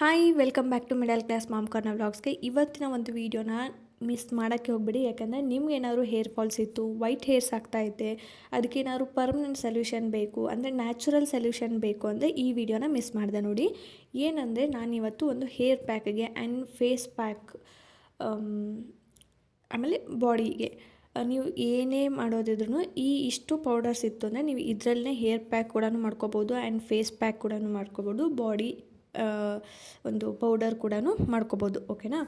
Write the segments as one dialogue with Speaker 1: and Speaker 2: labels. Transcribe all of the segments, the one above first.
Speaker 1: Hi welcome back to middle class mom ಕಾರ್ನ ವ್ಲಾಗ್ಸ್ಗೆ ಇವತ್ತಿನ ಒಂದು ವೀಡಿಯೋನ ಮಿಸ್ ಮಾಡೋಕ್ಕೆ ಹೋಗ್ಬಿಡಿ, ಯಾಕಂದರೆ ನಿಮ್ಗೆ ಏನಾದರೂ ಹೇರ್ ಫಾಲ್ಸ್ ಇತ್ತು ವೈಟ್ ಹೇರ್ಸ್ ಆಗ್ತಾ ಅದಕ್ಕೆ ಏನಾದ್ರು ಪರ್ಮನೆಂಟ್ ಸೊಲ್ಯೂಷನ್ ಬೇಕು, ಅಂದರೆ ನ್ಯಾಚುರಲ್ ಸೊಲ್ಯೂಷನ್ ಬೇಕು ಅಂದರೆ ಈ ವಿಡಿಯೋನ ಮಿಸ್ ಮಾಡಿದೆ ನೋಡಿ. ಏನಂದರೆ ನಾನಿವತ್ತು ಒಂದು ಹೇರ್ ಪ್ಯಾಕ್ಗೆ ಆ್ಯಂಡ್ ಫೇಸ್ ಪ್ಯಾಕ್ ಆಮೇಲೆ ಬಾಡಿಗೆ ನೀವು ಏನೇ ಮಾಡೋದಿದ್ರು ಈ ಇಷ್ಟು ಪೌಡರ್ಸ್ ಇತ್ತು ಅಂದರೆ ನೀವು ಇದರಲ್ಲೇ ಹೇರ್ ಪ್ಯಾಕ್ ಕೂಡ ಮಾಡ್ಕೋಬೋದು ಆ್ಯಂಡ್ ಫೇಸ್ ಪ್ಯಾಕ್ ಕೂಡ ಮಾಡ್ಕೋಬೋದು ಬಾಡಿ ಒಂದು ಪೌಡರ್ ಕೂಡ ಮಾಡ್ಕೋಬೋದು ಓಕೆನಾ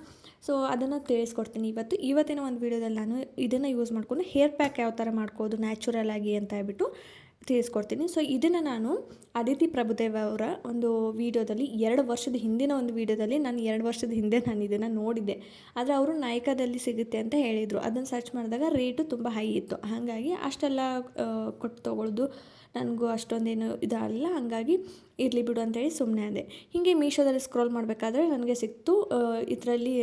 Speaker 1: ಸೊ ಅದನ್ನು ತಿಳಿಸ್ಕೊಡ್ತೀನಿ. ಇವತ್ತು, ಇವತ್ತಿನ ಒಂದು ವೀಡಿಯೋದಲ್ಲಿ ನಾನು ಇದನ್ನು ಯೂಸ್ ಮಾಡಿಕೊಂಡು ಹೇರ್ ಪ್ಯಾಕ್ ಯಾವ ಥರ ಮಾಡ್ಕೋದು ನ್ಯಾಚುರಲ್ ಆಗಿ ಅಂತ ಹೇಳ್ಬಿಟ್ಟು ತಿಳಿಸ್ಕೊಡ್ತೀನಿ. ಸೊ ಇದನ್ನು ನಾನು ಅದಿತಿ ಪ್ರಭುದೇವ ಅವರ ಒಂದು ವೀಡಿಯೋದಲ್ಲಿ ಎರಡು ವರ್ಷದ ಹಿಂದಿನ ಒಂದು ವೀಡಿಯೋದಲ್ಲಿ ನಾನು ಎರಡು ವರ್ಷದ ಹಿಂದೆ ನಾನು ಇದನ್ನು ನೋಡಿದ್ದೆ. ಆದರೆ ಅವರು ನಾಯಕದಲ್ಲಿ ಸಿಗುತ್ತೆ ಅಂತ ಹೇಳಿದರು. ಅದನ್ನು ಸರ್ಚ್ ಮಾಡಿದಾಗ ರೇಟು ತುಂಬ ಹೈ ಇತ್ತು. ಹಾಗಾಗಿ ಅಷ್ಟೆಲ್ಲ ಕೊಟ್ಟು ತೊಗೊಳ್ಳೋದು ನನಗೂ ಅಷ್ಟೊಂದೇನು ಇದಾಗಲಿಲ್ಲ. ಹಾಗಾಗಿ ಇರಲಿ ಬಿಡು ಅಂತೇಳಿ ಸುಮ್ಮನೆ ಅದೇ. ಹೀಗೆ ಮೀಶೋದಲ್ಲಿ ಸ್ಕ್ರೋಲ್ ಮಾಡಬೇಕಾದ್ರೆ ನನಗೆ ಸಿಕ್ತು ಇದರಲ್ಲಿ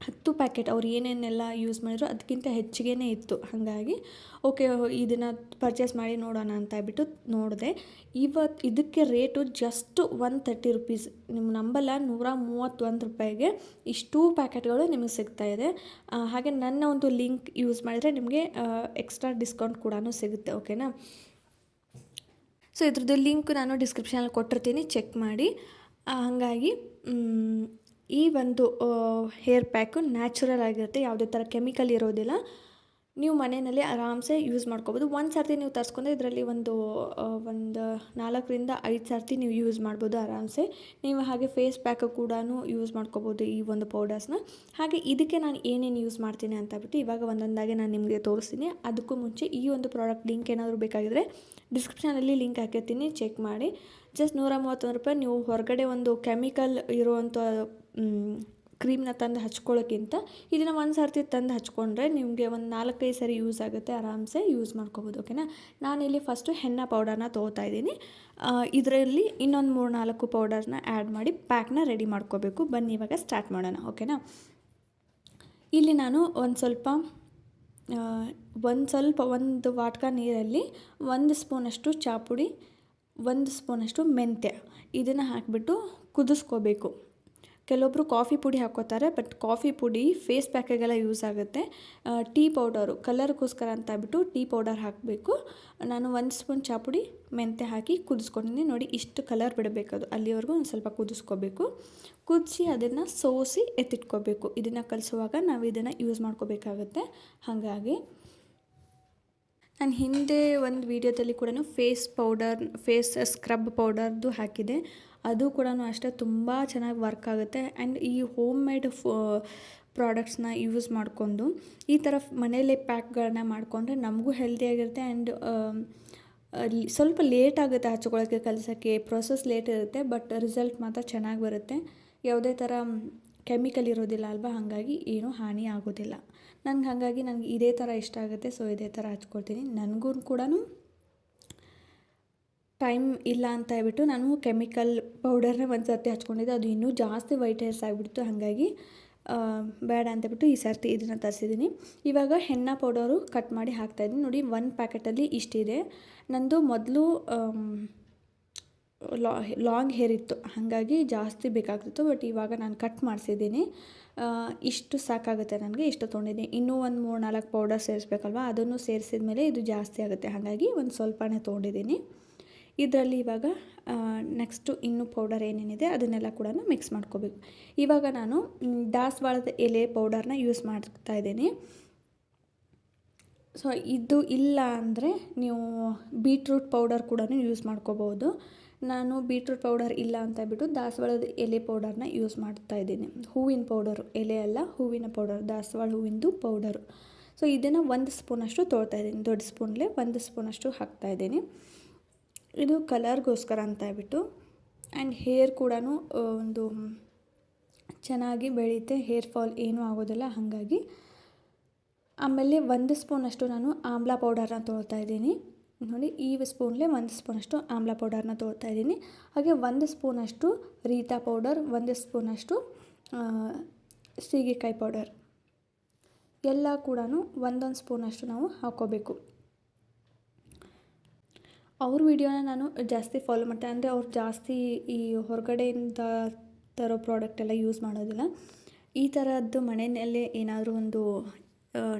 Speaker 1: ಹತ್ತು ಪ್ಯಾಕೆಟ್ ಅವ್ರು ಏನೇನೆಲ್ಲ ಯೂಸ್ ಮಾಡಿದ್ರು ಅದಕ್ಕಿಂತ ಹೆಚ್ಚಿಗೆ ಇತ್ತು. ಹಾಗಾಗಿ ಓಕೆ ಇದನ್ನು ಪರ್ಚೇಸ್ ಮಾಡಿ ನೋಡೋಣ ಅಂತ ಬಿಟ್ಟು ನೋಡಿದೆ. ಇವತ್ತು ಇದಕ್ಕೆ rate just one thirty rupees ನಿಮ್ಮ ನಂಬಲ್ಲ, ನೂರ ಮೂವತ್ತೊಂದು ರೂಪಾಯಿಗೆ ಇಷ್ಟು ಪ್ಯಾಕೆಟ್ಗಳು ನಿಮಗೆ ಸಿಗ್ತಾ ಇದೆ. ಹಾಗೆ ನನ್ನ ಒಂದು ಲಿಂಕ್ ಯೂಸ್ ಮಾಡಿದರೆ ನಿಮಗೆ ಎಕ್ಸ್ಟ್ರಾ ಡಿಸ್ಕೌಂಟ್ ಕೂಡ ಸಿಗುತ್ತೆ ಓಕೆನಾ ಸೊ ಇದ್ರದ್ದು ಲಿಂಕ್ ನಾನು ಡಿಸ್ಕ್ರಿಪ್ಷನಲ್ಲಿ ಕೊಟ್ಟಿರ್ತೀನಿ. ಚೆಕ್ ಮಾಡಿ. ಹಾಗಾಗಿ ಈ ಒಂದು ಹೇರ್ ಪ್ಯಾಕು ನ್ಯಾಚುರಲ್ ಆಗಿರುತ್ತೆ. ಯಾವುದೇ ಥರ ಕೆಮಿಕಲ್ ಇರೋದಿಲ್ಲ. ನೀವು ಮನೆಯಲ್ಲಿ ಆರಾಮ್ಸೆ ಯೂಸ್ ಮಾಡ್ಕೋಬೋದು. ಒಂದು ಸರ್ತಿ ನೀವು ತರಿಸ್ಕೊಂಡ್ರೆ ಇದರಲ್ಲಿ ಒಂದು ಒಂದು ನಾಲ್ಕರಿಂದ ಐದು ಸರ್ತಿ ನೀವು ಯೂಸ್ ಮಾಡ್ಬೋದು ಆರಾಮ್ಸೆ. ನೀವು ಹಾಗೆ ಫೇಸ್ ಪ್ಯಾಕ್ ಕೂಡ ಯೂಸ್ ಮಾಡ್ಕೋಬೋದು ಈ ಒಂದು ಪೌಡರ್ಸ್ನ ಹಾಗೆ ಇದಕ್ಕೆ ನಾನು ಏನೇನು ಯೂಸ್ ಮಾಡ್ತೀನಿ ಅಂತ ಬಿಟ್ಟು ಇವಾಗ ಒಂದೊಂದಾಗಿ ನಾನು ನಿಮಗೆ ತೋರಿಸ್ತೀನಿ. ಅದಕ್ಕೂ ಮುಂಚೆ ಈ ಒಂದು ಪ್ರಾಡಕ್ಟ್ ಲಿಂಕ್ ಏನಾದರೂ ಬೇಕಾಗಿದ್ದರೆ ಡಿಸ್ಕ್ರಿಪ್ಷನಲ್ಲಿ ಲಿಂಕ್ ಹಾಕಿರ್ತೀನಿ. ಚೆಕ್ ಮಾಡಿ. ಜಸ್ಟ್ ನೂರ ಮೂವತ್ತೊಂದು ರೂಪಾಯಿ ನೀವು ಹೊರಗಡೆ ಒಂದು ಕೆಮಿಕಲ್ ಇರುವಂಥ ಕ್ರೀಮ್ನ ತಂದು ಹಚ್ಕೊಳ್ಳೋಕ್ಕಿಂತ ಇದನ್ನು ಒಂದು ಸರ್ತಿ ತಂದು ಹಚ್ಕೊಂಡ್ರೆ ನಿಮಗೆ ಒಂದು ನಾಲ್ಕೈದು ಸರಿ ಯೂಸ್ ಆಗುತ್ತೆ, ಆರಾಮ್ಸೆ ಯೂಸ್ ಮಾಡ್ಕೋಬೋದು ಓಕೆನಾ ನಾನಿಲ್ಲಿ ಫಸ್ಟು ಹೆನ್ನ ಪೌಡರ್ನ ತೊಗೋತಾ ಇದ್ದೀನಿ. ಇದರಲ್ಲಿ ಇನ್ನೊಂದು ಮೂರು ನಾಲ್ಕು ಪೌಡರ್ನ ಆ್ಯಡ್ ಮಾಡಿ ಪ್ಯಾಕ್ನ ರೆಡಿ ಮಾಡ್ಕೋಬೇಕು. ಬನ್ನಿ, ಇವಾಗ ಸ್ಟಾರ್ಟ್ ಮಾಡೋಣ ಓಕೆನಾ ಇಲ್ಲಿ ನಾನು ಒಂದು ಸ್ವಲ್ಪ ಒಂದು ಸ್ವಲ್ಪ ಒಂದು ವಾಟ್ಕ ನೀರಲ್ಲಿ ಒಂದು ಸ್ಪೂನಷ್ಟು ಚಾಪುಡಿ, ಒಂದು ಸ್ಪೂನಷ್ಟು ಮೆಂತ್ಯ ಇದನ್ನು ಹಾಕಿಬಿಟ್ಟು ಕುದಿಸ್ಕೋಬೇಕು. ಕೆಲವೊಬ್ಬರು ಕಾಫಿ ಪುಡಿ ಹಾಕ್ಕೋತಾರೆ ಬಟ್ ಕಾಫಿ ಪುಡಿ ಫೇಸ್ ಪ್ಯಾಕಿಗೆಲ್ಲ ಯೂಸ್ ಆಗುತ್ತೆ. ಟೀ ಪೌಡರು ಕಲರ್ಗೋಸ್ಕರ ಅಂತ ಬಿಟ್ಟು ಟೀ ಪೌಡರ್ ಹಾಕಬೇಕು. ನಾನು ಒಂದು ಸ್ಪೂನ್ ಚಾಪುಡಿ ಮೆಂತೆ ಹಾಕಿ ಕುದಿಸ್ಕೊಂಡಿದ್ದೀನಿ. ನೋಡಿ, ಇಷ್ಟು ಕಲರ್ ಬಿಡಬೇಕದು ಅಲ್ಲಿವರೆಗೂ ಒಂದು ಸ್ವಲ್ಪ ಕುದಿಸ್ಕೋಬೇಕು. ಕುದಿಸಿ ಅದನ್ನು ಸೋಸಿ ಎತ್ತಿಟ್ಕೋಬೇಕು. ಇದನ್ನು ಕಲಿಸುವಾಗ ನಾವು ಇದನ್ನು ಯೂಸ್ ಮಾಡ್ಕೋಬೇಕಾಗುತ್ತೆ. ಹಾಗಾಗಿ ನಾನು ಹಿಂದೆ ಒಂದು ವೀಡಿಯೋದಲ್ಲಿ ಕೂಡ ಫೇಸ್ ಪೌಡರ್, ಫೇಸ್ ಸ್ಕ್ರಬ್ ಪೌಡರ್ದು ಹಾಕಿದೆ. ಅದು ಕೂಡ ಅಷ್ಟೇ ತುಂಬ ಚೆನ್ನಾಗಿ ವರ್ಕ್ ಆಗುತ್ತೆ. ಆ್ಯಂಡ್ ಈ ಹೋಮ್ ಮೇಡ್ ಫೋ ಪ್ರಾಡಕ್ಟ್ಸ್ನ ಯೂಸ್ ಮಾಡಿಕೊಂಡು, ಈ ಥರ ಮನೆಯಲ್ಲೇ ಪ್ಯಾಕ್ಗಳನ್ನ ಮಾಡಿಕೊಂಡ್ರೆ ನಮಗೂ ಹೆಲ್ದಿಯಾಗಿರುತ್ತೆ ಆ್ಯಂಡ್ ಸ್ವಲ್ಪ ಲೇಟ್ ಆಗುತ್ತೆ ಹಚ್ಕೊಳ್ಳೋಕ್ಕೆ ಕಲಿಸೋಕ್ಕೆ, ಪ್ರೊಸೆಸ್ ಲೇಟ್ ಇರುತ್ತೆ, ಬಟ್ ರಿಸಲ್ಟ್ ಮಾತ್ರ ಚೆನ್ನಾಗಿ ಬರುತ್ತೆ. ಯಾವುದೇ ಥರ ಕೆಮಿಕಲ್ ಇರೋದಿಲ್ಲ ಅಲ್ವಾ? ಹಾಗಾಗಿ ಏನೂ ಹಾನಿ ಆಗೋದಿಲ್ಲ. ನನಗೆ ಹಾಗಾಗಿ ನನಗೆ ಇದೇ ಥರ ಇಷ್ಟ ಆಗುತ್ತೆ ಸೊ ಇದೇ ಥರ ಹಚ್ಕೊಳ್ತೀನಿ. ನನಗೂ ಕೂಡ ಟೈಮ್ ಇಲ್ಲ ಅಂತ ಹೇಳ್ಬಿಟ್ಟು ನಾನು ಕೆಮಿಕಲ್ ಪೌಡರ್ನೇ ಒಂದು ಸರ್ತಿ ಹಚ್ಕೊಂಡಿದ್ದೆ. ಅದು ಇನ್ನೂ ಜಾಸ್ತಿ ವೈಟ್ ಹೇರ್ಸ್ ಆಗಿಬಿಡ್ತು. ಹಾಗಾಗಿ ಬೇಡ ಅಂತೇಳ್ಬಿಟ್ಟು ಈ ಸರ್ತಿ ಇದನ್ನು ತರಿಸಿದ್ದೀನಿ ಇವಾಗ ಹೆನ್ನ ಪೌಡರು ಕಟ್ ಮಾಡಿ ಹಾಕ್ತಾಯಿದ್ದೀನಿ ನೋಡಿ, ಒಂದು ಪ್ಯಾಕೆಟಲ್ಲಿ ಇಷ್ಟಿದೆ. ನಂದು ಮೊದಲು ಲಾ ಲಾಂಗ್ ಹೇರ್ ಇತ್ತು. ಹಾಗಾಗಿ ಜಾಸ್ತಿ ಬೇಕಾಗ್ತಿತ್ತು ಬಟ್ ಇವಾಗ ನಾನು ಕಟ್ ಮಾಡಿಸಿದ್ದೀನಿ. ಇಷ್ಟು ಸಾಕಾಗುತ್ತೆ ನನಗೆ, ಇಷ್ಟು ತೊಗೊಂಡಿದ್ದೀನಿ ಇನ್ನೂ ಒಂದು ಮೂರು ನಾಲ್ಕು ಪೌಡರ್ ಸೇರಿಸ್ಬೇಕಲ್ವ? ಅದನ್ನು ಸೇರಿಸಿದ ಮೇಲೆ ಇದು ಜಾಸ್ತಿ ಆಗುತ್ತೆ. ಹಾಗಾಗಿ ಒಂದು ಸ್ವಲ್ಪನೇ ತೊಗೊಂಡಿದ್ದೀನಿ ಇದರಲ್ಲಿ ಇವಾಗ ನೆಕ್ಸ್ಟು ಇನ್ನೂ ಪೌಡರ್ ಏನೇನಿದೆ, ಅದನ್ನೆಲ್ಲ ಕೂಡ ಮಿಕ್ಸ್ ಮಾಡ್ಕೋಬೇಕು. ಇವಾಗ ನಾನು ದಾಸವಾಳದ ಎಲೆ ಪೌಡರ್ನ ಯೂಸ್ ಮಾಡ್ತಾ ಇದ್ದೀನಿ. ಸೊ ಇದು ಇಲ್ಲ ಅಂದರೆ ನೀವು ಬೀಟ್ರೂಟ್ ಪೌಡರ್ ಕೂಡ ಯೂಸ್ ಮಾಡ್ಕೋಬೋದು. ನಾನು ಬೀಟ್ರೂಟ್ ಪೌಡರ್ ಇಲ್ಲ ಅಂತ ಬಿಟ್ಟು ದಾಸವಾಳದ ಎಲೆ ಪೌಡರ್ನ ಯೂಸ್ ಮಾಡ್ತಾ ಇದ್ದೀನಿ. ಹೂವಿನ ಪೌಡರು, ಎಲೆ ಅಲ್ಲ, ಹೂವಿನ ಪೌಡರ್, ದಾಸವಾಳ ಹೂವಿಂದು ಪೌಡರು. ಸೊ ಇದನ್ನು ಒಂದು ಸ್ಪೂನಷ್ಟು ತೊಳ್ತಾ ಇದ್ದೀನಿ. ದೊಡ್ಡ ಸ್ಪೂನ್ಲೆ ಒಂದು ಸ್ಪೂನಷ್ಟು ಹಾಕ್ತಾಯಿದ್ದೀನಿ ಇದು ಕಲರ್ಗೋಸ್ಕರ ಅಂತ ಹೇಳ್ಬಿಟ್ಟು, ಆ್ಯಂಡ್ ಹೇರ್ ಕೂಡ ಒಂದು ಚೆನ್ನಾಗಿ ಬೆಳೆಯುತ್ತೆ ಹೇರ್ ಫಾಲ್ ಏನೂ ಆಗೋದಿಲ್ಲ, ಹಾಗಾಗಿ. ಆಮೇಲೆ ಒಂದು ಸ್ಪೂನಷ್ಟು ನಾನು ಆಮ್ಲ ಪೌಡರನ್ನ ತೊಳ್ತಾ ಇದ್ದೀನಿ. ನೋಡಿ ಈ ಸ್ಪೂನ್ಲೆ ಒಂದು ಸ್ಪೂನಷ್ಟು ಆಮ್ಲ ಪೌಡರ್ನ ತೊಗೊಳ್ತಾ ಇದ್ದೀನಿ. ಹಾಗೆ ಒಂದು ಸ್ಪೂನಷ್ಟು ರೀತಾ ಪೌಡರ್, ಒಂದು ಸ್ಪೂನಷ್ಟು ಸೀಗೆಕಾಯಿ ಪೌಡರ್. ಎಲ್ಲ ಕೂಡ ಒಂದೊಂದು ಸ್ಪೂನಷ್ಟು ನಾವು ಹಾಕ್ಕೋಬೇಕು. ಅವ್ರ ವಿಡಿಯೋನ ನಾನು ಜಾಸ್ತಿ ಫಾಲೋ ಮಾಡ್ತೇನೆ ಅಂದರೆ ಅವ್ರು ಜಾಸ್ತಿ ಈ ಹೊರಗಡೆಯಿಂದ ತರೋ ಪ್ರಾಡಕ್ಟ್ ಎಲ್ಲ ಯೂಸ್ ಮಾಡೋದಿಲ್ಲ. ಈ ಥರದ್ದು ಮನೆಯಲ್ಲೇ ಏನಾದರೂ ಒಂದು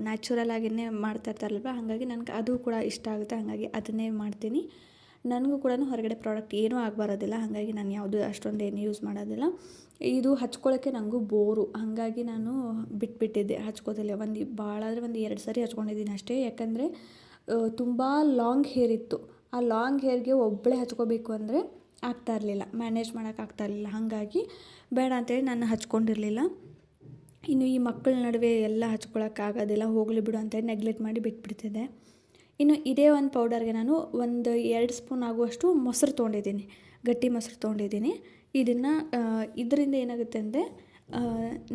Speaker 1: ನ್ಯಾಚುರಲ್ ಆಗಿನೇ ಮಾಡ್ತಾ ಇರ್ತಾರಲ್ವ? ಹಾಗಾಗಿ ನನಗೆ ಅದು ಕೂಡ ಇಷ್ಟ ಆಗುತ್ತೆ. ಹಾಗಾಗಿ ಅದನ್ನೇ ಮಾಡ್ತೀನಿ. ನನಗೂ ಕೂಡ ಹೊರಗಡೆ ಪ್ರಾಡಕ್ಟ್ ಏನೂ ಆಗಬಾರೋದಿಲ್ಲ. ಹಾಗಾಗಿ ನಾನು ಯಾವುದು ಅಷ್ಟೊಂದು ಏನು ಯೂಸ್ ಮಾಡೋದಿಲ್ಲ. ಇದು ಹಚ್ಕೊಳ್ಳೋಕ್ಕೆ ನನಗೂ ಬೋರು ಹಾಗಾಗಿ ನಾನು ಬಿಟ್ಬಿಟ್ಟಿದ್ದೆ ಹಚ್ಕೋತಿಲ್ಲ ಒಂದು ಭಾಳ ಅಂದರೆ ಒಂದು ಎರಡು ಸರಿ ಹಚ್ಕೊಂಡಿದ್ದೀನಿ ಅಷ್ಟೇ. ಯಾಕಂದರೆ ತುಂಬ ಲಾಂಗ್ ಹೇರ್ ಇತ್ತು. ಆ ಲಾಂಗ್ ಹೇರ್ಗೆ ಒಬ್ಬಳೇ ಹಚ್ಕೋಬೇಕು ಅಂದರೆ ಆಗ್ತಾ ಇರಲಿಲ್ಲ. ಮ್ಯಾನೇಜ್ ಮಾಡೋಕೆ ಆಗ್ತಾ ಇರಲಿಲ್ಲ. ಹಾಗಾಗಿ ಬೇಡ ಅಂತೇಳಿ ನಾನು ಹಚ್ಕೊಂಡಿರಲಿಲ್ಲ. ಇನ್ನು ಈ ಮಕ್ಕಳ ನಡುವೆ ಎಲ್ಲ ಹಚ್ಕೊಳಕ್ಕಾಗೋದಿಲ್ಲ, ಹೋಗಲಿ ಬಿಡು ಅಂತೇಳಿ ನೆಗ್ಲೆಕ್ಟ್ ಮಾಡಿ ಬಿಟ್ಬಿಡ್ತಿದ್ದೆ. ಇನ್ನು ಇದೇ ಒಂದು ಪೌಡರ್ಗೆ ನಾನು ಒಂದು ಎರಡು ಸ್ಪೂನ್ ಆಗುವಷ್ಟು ಮೊಸರು ತೊಗೊಂಡಿದ್ದೀನಿ, ಗಟ್ಟಿ ಮೊಸರು ತೊಗೊಂಡಿದ್ದೀನಿ. ಇದನ್ನು ಇದರಿಂದ ಏನಾಗುತ್ತೆ ಅಂದರೆ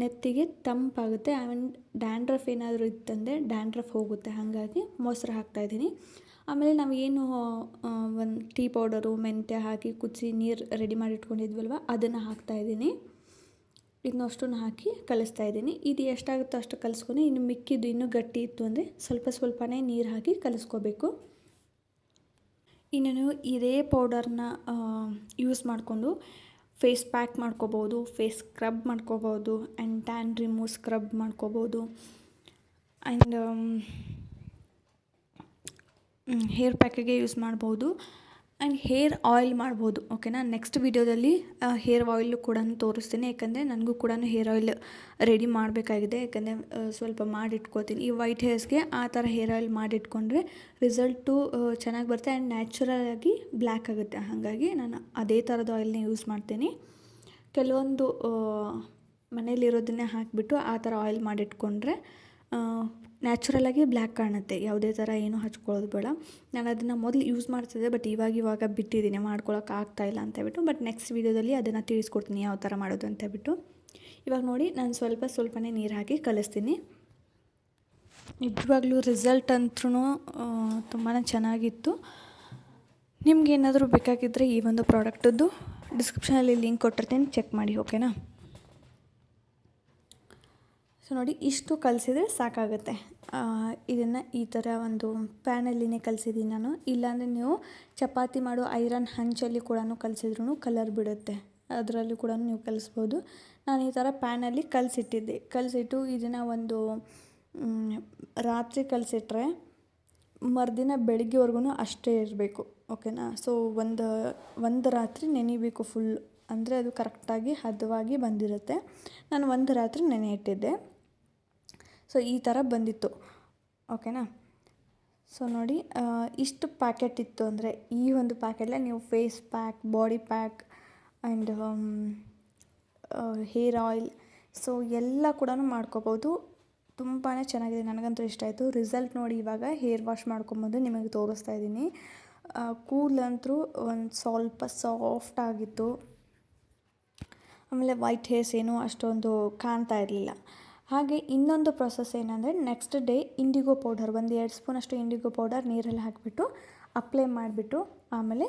Speaker 1: ನೆತ್ತಿಗೆ ತಂಪಾಗುತ್ತೆ ಆಮೇಲೆ ಡ್ಯಾಂಡ್ರಫ್ ಏನಾದರೂ ಇತ್ತಂದರೆ ಡ್ಯಾಂಡ್ರಫ್ ಹೋಗುತ್ತೆ, ಹಾಗಾಗಿ ಮೊಸರು ಹಾಕ್ತಾಯಿದ್ದೀನಿ ಆಮೇಲೆ ನಾವು ಏನು ಒಂದು ಟೀ ಪೌಡರು ಮೆಂತ್ಯ ಹಾಕಿ ಕುದಿಸಿ ನೀರು ರೆಡಿ ಮಾಡಿ ಇಟ್ಕೊಂಡಿದ್ವಲ್ವ, ಅದನ್ನು ಹಾಕ್ತಾಯಿದ್ದೀನಿ ಇದನ್ನಷ್ಟನ್ನು ಹಾಕಿ ಕಲಿಸ್ತಾ ಇದ್ದೀನಿ. ಇದು ಎಷ್ಟಾಗುತ್ತೋ ಅಷ್ಟು ಕಲಿಸ್ಕೊಂಡು ಇನ್ನು ಮಿಕ್ಕಿದ್ದು ಇನ್ನೂ ಗಟ್ಟಿ ಇತ್ತು ಅಂದರೆ ಸ್ವಲ್ಪ ಸ್ವಲ್ಪನೇ ನೀರು ಹಾಕಿ ಕಲಿಸ್ಕೋಬೇಕು. ಇನ್ನು ಇದೇ ಪೌಡರ್ನ ಯೂಸ್ ಮಾಡಿಕೊಂಡು ಫೇಸ್ ಪ್ಯಾಕ್ ಮಾಡ್ಕೋಬೋದು ಫೇಸ್ ಸ್ಕ್ರಬ್ ಮಾಡ್ಕೋಬೋದು ಆ್ಯಂಡ್ ಟ್ಯಾನ್ ರಿಮೂವ್ ಸ್ಕ್ರಬ್ ಮಾಡ್ಕೋಬೋದು ಆ್ಯಂಡ್ ಹೇರ್ ಪ್ಯಾಕಿಗೆ ಯೂಸ್ ಮಾಡ್ಬೋದು. ಆ್ಯಂಡ್ ಹೇರ್ ಆಯಿಲ್ ಮಾಡ್ಬೋದು, ಓಕೆನಾ? ನೆಕ್ಸ್ಟ್ ವೀಡಿಯೋದಲ್ಲಿ ಹೇರ್ ಆಯಿಲು ಕೂಡ ತೋರಿಸ್ತೀನಿ. ಯಾಕಂದರೆ ನನಗೂ ಕೂಡ ಹೇರ್ ಆಯಿಲ್ ರೆಡಿ ಮಾಡಬೇಕಾಗಿದೆ. ಯಾಕಂದರೆ ಸ್ವಲ್ಪ ಮಾಡಿಟ್ಕೋತೀನಿ ಈ ವೈಟ್ ಹೇರ್ಸ್ಗೆ ಆ ಥರ ಹೇರ್ ಆಯಿಲ್ ಮಾಡಿಟ್ಕೊಂಡ್ರೆ ರಿಸಲ್ಟು ಚೆನ್ನಾಗಿ ಬರುತ್ತೆ. ಆ್ಯಂಡ್ ನ್ಯಾಚುರಲಾಗಿ ಬ್ಲ್ಯಾಕ್ ಆಗುತ್ತೆ. ಹಾಗಾಗಿ ನಾನು ಅದೇ ಥರದ ಆಯಿಲ್ನ ಯೂಸ್ ಮಾಡ್ತೀನಿ. ಕೆಲವೊಂದು ಮನೇಲಿರೋದನ್ನೇ ಹಾಕಿಬಿಟ್ಟು ಆ ಥರ ಆಯಿಲ್ ಮಾಡಿಟ್ಕೊಂಡ್ರೆ ನ್ಯಾಚುರಲಾಗಿ ಬ್ಲ್ಯಾಕ್ ಕಾಣುತ್ತೆ. ಯಾವುದೇ ಥರ ಏನೂ ಹಚ್ಕೊಳ್ಳೋದು ಬೇಡ. ನಾನು ಅದನ್ನು ಮೊದಲು ಯೂಸ್ ಮಾಡ್ತಿದ್ದೆ, ಬಟ್ ಇವಾಗ ಇವಾಗ ಬಿಟ್ಟಿದ್ದೀನಿ. ಮಾಡ್ಕೊಳಕ್ಕೆ ಆಗ್ತಾಯಿಲ್ಲ ಅಂತ ಹೇಳ್ಬಿಟ್ಟು, ಬಟ್ ನೆಕ್ಸ್ಟ್ ವೀಡಿಯೋದಲ್ಲಿ ಅದನ್ನು ತಿಳಿಸ್ಕೊಡ್ತೀನಿ ಯಾವ ಥರ ಮಾಡೋದು ಅಂತ ಹೇಳ್ಬಿಟ್ಟು. ಇವಾಗ ನೋಡಿ, ನಾನು ಸ್ವಲ್ಪ ಸ್ವಲ್ಪನೇ ನೀರು ಹಾಕಿ ಕಲಿಸ್ತೀನಿ. ನಿಜವಾಗ್ಲೂ ರಿಸಲ್ಟ್ ಅಂತೂ ತುಂಬಾ ಚೆನ್ನಾಗಿತ್ತು. ನಿಮ್ಗೆ ಏನಾದರೂ ಬೇಕಾಗಿದ್ದರೆ ಈ ಒಂದು ಪ್ರಾಡಕ್ಟದ್ದು ಡಿಸ್ಕ್ರಿಪ್ಷನಲ್ಲಿ ಲಿಂಕ್ ಕೊಟ್ಟಿರ್ತೀನಿ. ಚೆಕ್ ಮಾಡಿ, ಓಕೆನಾ? ಸೊ ನೋಡಿ, ಇಷ್ಟು ಕಲಿಸಿದ್ರೆ ಸಾಕಾಗುತ್ತೆ. ಇದನ್ನು ಈ ಥರ ಒಂದು ಪ್ಯಾನಲ್ಲಿನೇ ಕಲಿಸಿದ್ದೀನಿ ನಾನು. ಇಲ್ಲಾಂದರೆ ನೀವು ಚಪಾತಿ ಮಾಡೋ ಐರನ್ ಹಂಚಲ್ಲಿ ಕೂಡ ಕಲಿಸಿದ್ರೂ ಕಲರ್ ಬಿಡುತ್ತೆ. ಅದರಲ್ಲಿ ಕೂಡ ನೀವು ಕಲಿಸ್ಬೋದು. ನಾನು ಈ ಥರ ಪ್ಯಾನಲ್ಲಿ ಕಲಿಸಿಟ್ಟಿದ್ದೆ. ಕಲಸಿಟ್ಟು ಇದನ್ನು ಒಂದು ರಾತ್ರಿ ಕಲಿಸಿಟ್ರೆ ಮರುದಿನ ಬೆಳಿಗ್ಗೆವರೆಗೂ ಅಷ್ಟೇ ಇರಬೇಕು. ಓಕೆನಾ? ಸೊ, ಒಂದು ಒಂದು ರಾತ್ರಿ ನೆನಿಬೇಕು ಫುಲ್ ಅಂದರೆ ಅದು ಕರೆಕ್ಟಾಗಿ ಹದವಾಗಿ ಬಂದಿರುತ್ತೆ. ನಾನು ಒಂದು ರಾತ್ರಿ ನೆನೆ ಇಟ್ಟಿದ್ದೆ ಸೊ ಈ ಥರ ಬಂದಿತ್ತು. ಓಕೆನಾ ಸೊ ನೋಡಿ ಇಷ್ಟು ಪ್ಯಾಕೆಟ್ ಇತ್ತು ಅಂದರೆ ಈ ಒಂದು ಪ್ಯಾಕೆಟಲ್ಲೇ ನೀವು face pack body pack and hair oil so ಎಲ್ಲ ಕೂಡ ಮಾಡ್ಕೋಬೋದು. ತುಂಬಾ ಚೆನ್ನಾಗಿದೆ. ನನಗಂತೂ ಇಷ್ಟ ಆಯಿತು. ರಿಸಲ್ಟ್ ನೋಡಿ ಇವಾಗ ಹೇರ್ ವಾಶ್ ಮಾಡ್ಕೊಂಬಂದು ನಿಮಗೆ ತೋರಿಸ್ತಾ ಇದ್ದೀನಿ. ಕೂದಲಂತೂ ಒಂದು ಸ್ವಲ್ಪ ಸಾಫ್ಟ್ ಆಗಿತ್ತು. ಆಮೇಲೆ ವೈಟ್ ಹೇರ್ಸ್ ಏನೂ ಅಷ್ಟೊಂದು ಕಾಣ್ತಾ ಇರಲಿಲ್ಲ. ಹಾಗೆ ಇನ್ನೊಂದು ಪ್ರೊಸೆಸ್ ಏನಂದರೆ ನೆಕ್ಸ್ಟ್ ಡೇ ಇಂಡಿಗೋ ಪೌಡರ್ ಒಂದು ಎರಡು ಸ್ಪೂನಷ್ಟು ಇಂಡಿಗೋ ಪೌಡರ್ ನೀರಲ್ಲಿ ಹಾಕಿಬಿಟ್ಟು ಅಪ್ಲೈ ಮಾಡಿಬಿಟ್ಟು ಆಮೇಲೆ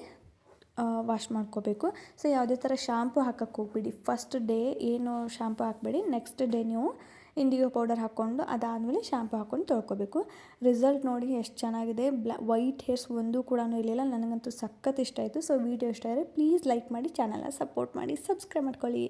Speaker 1: ವಾಶ್ ಮಾಡ್ಕೋಬೇಕು. ಸೊ ಯಾವುದೇ ಥರ ಶಾಂಪು ಹಾಕಕ್ಕೆ ಹೋಗ್ಬಿಡಿ. ಫಸ್ಟ್ ಡೇ ಏನು ಶಾಂಪು ಹಾಕಬೇಡಿ ನೆಕ್ಸ್ಟ್ ಡೇ ನೀವು ಇಂಡಿಗೋ ಪೌಡರ್ ಹಾಕ್ಕೊಂಡು ಅದಾದಮೇಲೆ ಶ್ಯಾಂಪು ಹಾಕ್ಕೊಂಡು ತೊಳ್ಕೊಬೇಕು. ರಿಸಲ್ಟ್ ನೋಡಿ ಎಷ್ಟು ಚೆನ್ನಾಗಿದೆ. ಬ್ಲಾ ವೈಟ್ ಹೇರ್ಸ್ ಒಂದೂ ಕೂಡ ಇರಲಿಲ್ಲ. ನನಗಂತೂ ಸಖತ್ ಇಷ್ಟ ಆಯಿತು. ಸೊ ವೀಡಿಯೋ ಇಷ್ಟ ಆದರೆ ಪ್ಲೀಸ್ ಲೈಕ್ ಮಾಡಿ ಚಾನಲ್ನ ಸಪೋರ್ಟ್ ಮಾಡಿ ಸಬ್ಸ್ಕ್ರೈಬ್ ಮಾಡ್ಕೊಳ್ಳಿ.